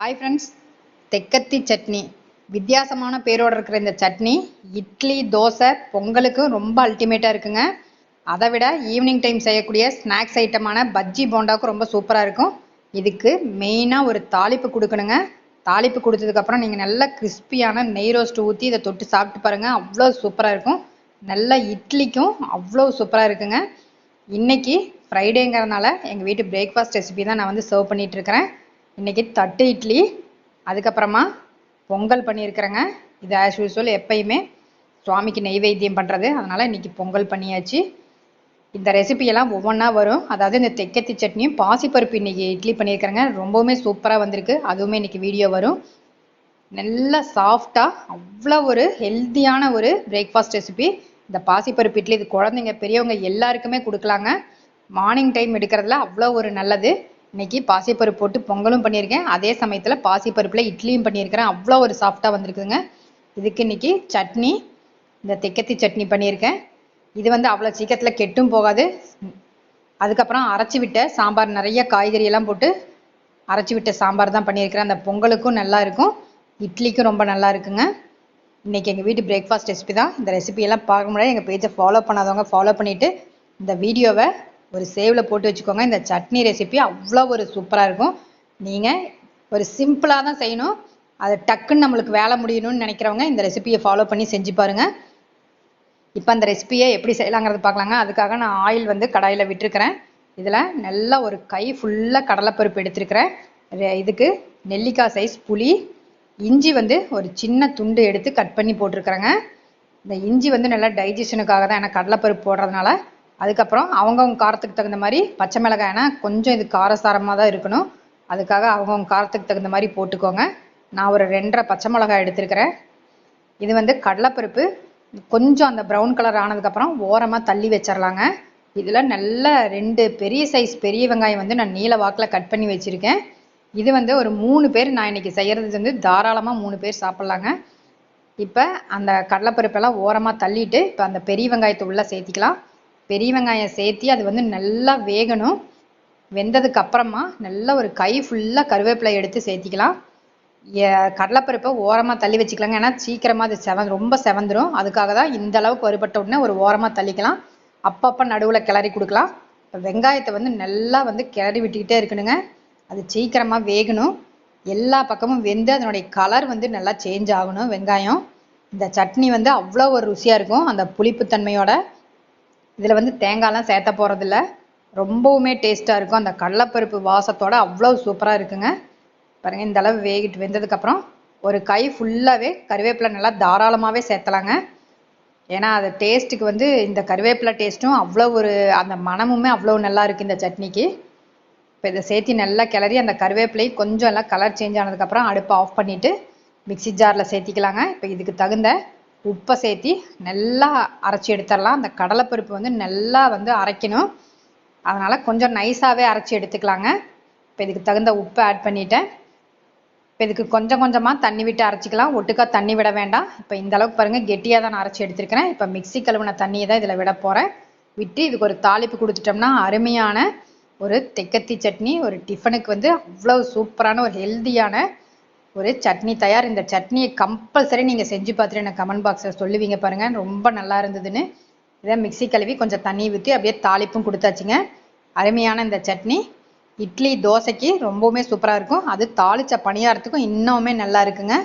Hi friends தெக்கத்தி chutney. வித்தியாசமான பேரோட இருக்கிற இந்த சட்னி இட்லி தோசை பொங்கலுக்கும் ரொம்ப அல்டிமேட்டாக இருக்குங்க. அதை விட ஈவினிங் டைம் செய்யக்கூடிய ஸ்நாக்ஸ் ஐட்டமான பஜ்ஜி போண்டாவுக்கும் ரொம்ப சூப்பராக இருக்கும். இதுக்கு மெயினாக ஒரு தாளிப்பு கொடுக்கணுங்க. தாளிப்பு கொடுத்ததுக்கப்புறம் நீங்கள் நல்லா கிறிஸ்பியான நெய் ரோஸ்ட் ஊற்றி இதை தொட்டு சாப்பிட்டு பாருங்கள் அவ்வளோ சூப்பராக இருக்கும். நல்ல இட்லிக்கும் அவ்வளோ சூப்பராக இருக்குங்க. இன்றைக்கி ஃப்ரைடேங்கிறதுனால எங்கள் வீட்டு பிரேக்ஃபாஸ்ட் ரெசிபி தான் நான் வந்து சர்வ் பண்ணிகிட்ருக்கிறேன் இன்னைக்கு தட்டு இட்லி அதுக்கப்புறமா பொங்கல் பண்ணியிருக்கிறேங்க. இது ஆஸ் யூஸ்வல் எப்பயுமே சுவாமிக்கு நெய்வேத்தியம் பண்ணுறது அதனால் இன்னைக்கு பொங்கல் பண்ணியாச்சு. இந்த ரெசிபியெல்லாம் ஒவ்வொன்றா வரும். அதாவது இந்த தெக்கத்தி சட்னியும் பாசிப்பருப்பு இன்னைக்கு இட்லி பண்ணியிருக்கிறேங்க. ரொம்பவுமே சூப்பராக வந்திருக்கு. அதுவுமே இன்னைக்கு வீடியோ வரும். நல்லா சாஃப்டாக அவ்வளோ ஒரு ஹெல்த்தியான ஒரு பிரேக்ஃபாஸ்ட் ரெசிபி இந்த பாசிப்பருப்பு இட்லி இது குழந்தைங்க பெரியவங்க எல்லாருக்குமே கொடுக்கலாங்க. மார்னிங் டைம் எடுக்கிறதுல அவ்வளோ ஒரு நல்லது. இன்னைக்கு பாசிப்பருப்பு போட்டு பொங்கலும் பண்ணியிருக்கேன். அதே சமயத்தில் பாசிப்பருப்பில் இட்லியும் பண்ணியிருக்கிறேன். அவ்வளோ ஒரு சாஃப்டாக வந்திருக்குதுங்க. இதுக்கு இன்னைக்கு சட்னி இந்த தெக்கத்தி சட்னி பண்ணியிருக்கேன். இது வந்து அவ்வளோ சீக்கிரத்தில் கெட்டும் போகாது. அதுக்கப்புறம் அரைச்சி விட்ட சாம்பார் நிறைய காய்கறி எல்லாம் போட்டு அரைச்சி விட்ட சாம்பார் தான் பண்ணியிருக்கிறேன். அந்த பொங்கலுக்கும் நல்லா இருக்கும். இட்லிக்கும் ரொம்ப நல்லா இருக்குங்க. இன்னைக்கு எங்கள் வீட்டு பிரேக்ஃபாஸ்ட் ரெசிபி தான். இந்த ரெசிபியெல்லாம் பார்க்க முடியாது. எங்கள் பேஜை ஃபாலோ பண்ணாதவங்க ஃபாலோ பண்ணிவிட்டு இந்த வீடியோவை ஒரு சேவில் போட்டு வச்சுக்கோங்க. இந்த சட்னி ரெசிபி அவ்வளோ ஒரு சூப்பராக இருக்கும். நீங்கள் ஒரு சிம்பிளாக தான் செய்யணும். அது டக்குன்னு நம்மளுக்கு வேலை முடியணும்னு நினைக்கிறவங்க இந்த ரெசிபியை ஃபாலோ பண்ணி செஞ்சு பாருங்கள் இப்போ அந்த ரெசிபியை எப்படி செய்யலாங்கிறது பார்க்கலாங்க. அதுக்காக நான் ஆயில் வந்து கடாயில் விட்டுருக்கிறேன். இதில் நல்லா ஒரு கை ஃபுல்லாக கடலைப்பருப்பு எடுத்துருக்கிறேன். இதுக்கு நெல்லிக்காய் சைஸ் புளி இஞ்சி வந்து ஒரு சின்ன துண்டு எடுத்து கட் பண்ணி போட்டிருக்கிறேங்க. இந்த இஞ்சி வந்து நல்லா டைஜஷனுக்காக தான். ஏன்னா கடலைப்பருப்பு போடுறதுனால அதுக்கப்புறம் அவங்கவுங்க காரத்துக்கு தகுந்த மாதிரி பச்சை மிளகாய் ஏன்னா கொஞ்சம் இது காரசாரமாக தான் இருக்கணும். அதுக்காக அவங்கவுங்க காரத்துக்கு தகுந்த மாதிரி போட்டுக்கோங்க. நான் ஒரு ரெண்டரை பச்சை மிளகாய் எடுத்துருக்கிறேன். இது வந்து கடலைப்பருப்பு. கொஞ்சம் அந்த ப்ரௌன் கலர் ஆனதுக்கப்புறம் ஓரமாக தள்ளி வச்சிடலாங்க இதில் நல்ல ரெண்டு பெரிய சைஸ் பெரிய வெங்காயம் வந்து நான் நீல வாக்கில் கட் பண்ணி வச்சுருக்கேன். இது வந்து ஒரு மூணு பேர் நான் இன்னைக்கு செய்கிறது வந்து தாராளமாக மூணு பேர் சாப்பிட்லாங்க. இப்போ அந்த கடலைப்பருப்பெல்லாம் ஓரமாக தள்ளிட்டு இப்போ அந்த பெரிய வெங்காயத்தை உள்ளே சேர்த்திக்கலாம். பெரிய வெங்காயம் சேர்த்தி அது வந்து நல்லா வேகணும். வெந்ததுக்கு அப்புறமா நல்ல ஒரு கை ஃபுல்லாக கருவேப்பிலை எடுத்து சேர்த்திக்கலாம். கடலைப்பருப்பை ஓரமாக தள்ளி வச்சுக்கலாங்க. ஏன்னா சீக்கிரமாக அது செவ ரொம்ப செவந்துடும் அதுக்காக தான் இந்த அளவுக்கு வறுபட்ட உடனே ஒரு ஓரமாக தள்ளிக்கலாம். அப்பப்போ நடுவில் கிளறி கொடுக்கலாம். இப்போ வெங்காயத்தை வந்து நல்லா வந்து கிளறி விட்டுக்கிட்டே இருக்கணுங்க. அது சீக்கிரமாக வேகணும். எல்லா பக்கமும் வெந்து அதனுடைய கலர் வந்து நல்லா சேஞ்ச் ஆகணும் வெங்காயம். இந்த சட்னி வந்து அவ்வளோ ஒரு ருசியாக இருக்கும். அந்த புளிப்புத்தன்மையோட இதில் வந்து தேங்காய்லாம் சேர்த்த போகிறதில்ல ரொம்பவுமே டேஸ்ட்டாக இருக்கும். அந்த கடலைப்பருப்பு வாசத்தோட அவ்வளோ சூப்பராக இருக்குங்க. பாருங்கள் இந்த அளவு வேகிட்டு வெந்ததுக்கப்புறம் ஒரு கை ஃபுல்லாகவே கருவேப்பிலை நல்லா தாராளமாகவே சேர்த்தலாங்க. ஏன்னா அது டேஸ்ட்டுக்கு வந்து இந்த கருவேப்பிலை டேஸ்ட்டும் அவ்வளோ ஒரு அந்த மணமுமே அவ்வளோ நல்லா இருக்குது இந்த சட்னிக்கு. இப்போ இதை சேர்த்து நல்லா கிளறி அந்த கருவேப்பிலை கொஞ்சம் எல்லாம் கலர் சேஞ்ச் ஆனதுக்கப்புறம் அடுப்பை ஆஃப் பண்ணிவிட்டு மிக்ஸி ஜாரில் சேர்த்திக்கலாங்க. இப்போ இதுக்கு தகுந்த உப்பை சேர்த்தி நல்லா அரைச்சி எடுத்துடலாம். அந்த கடலைப்பருப்பு வந்து நல்லா வந்து அரைக்கணும். அதனால் கொஞ்சம் நைஸாகவே அரைச்சி எடுத்துக்கலாங்க. இப்போ இதுக்கு தகுந்த உப்பை ஆட் பண்ணிட்டேன். இப்போ இதுக்கு கொஞ்சம் கொஞ்சமாக தண்ணி விட்டு அரைச்சிக்கலாம். ஒட்டுக்கா தண்ணி விட வேண்டாம். இப்போ இந்த அளவுக்கு பாருங்கள் கெட்டியாக தான் நான் அரைச்சி எடுத்துருக்கிறேன். இப்போ மிக்சி கழுவின தண்ணியை தான் இதில் விட போகிறேன் விட்டு இதுக்கு ஒரு தாளிப்பு கொடுத்துட்டோம்னா அருமையான ஒரு தெக்கத்தி சட்னி ஒரு டிஃபனுக்கு வந்து அவ்வளோ சூப்பரான ஒரு ஹெல்த்தியான ஒரு சட்னி தயார். இந்த சட்னியை கம்பல்சரி நீங்கள் செஞ்சு பார்த்துட்டு எனக்கு கமெண்ட் பாக்ஸில் சொல்லுவீங்க பாருங்கள் ரொம்ப நல்லா இருந்ததுன்னு. இதை மிக்ஸி கழுவி கொஞ்சம் தண்ணி ஊற்றி அப்படியே தாளிப்பும் கொடுத்தாச்சுங்க. அருமையான இந்த சட்னி. இட்லி தோசைக்கு ரொம்பவுமே சூப்பராக இருக்கும். அது தாளிச்ச பணியாரத்துக்கும் இன்னுமே நல்லா இருக்குங்க.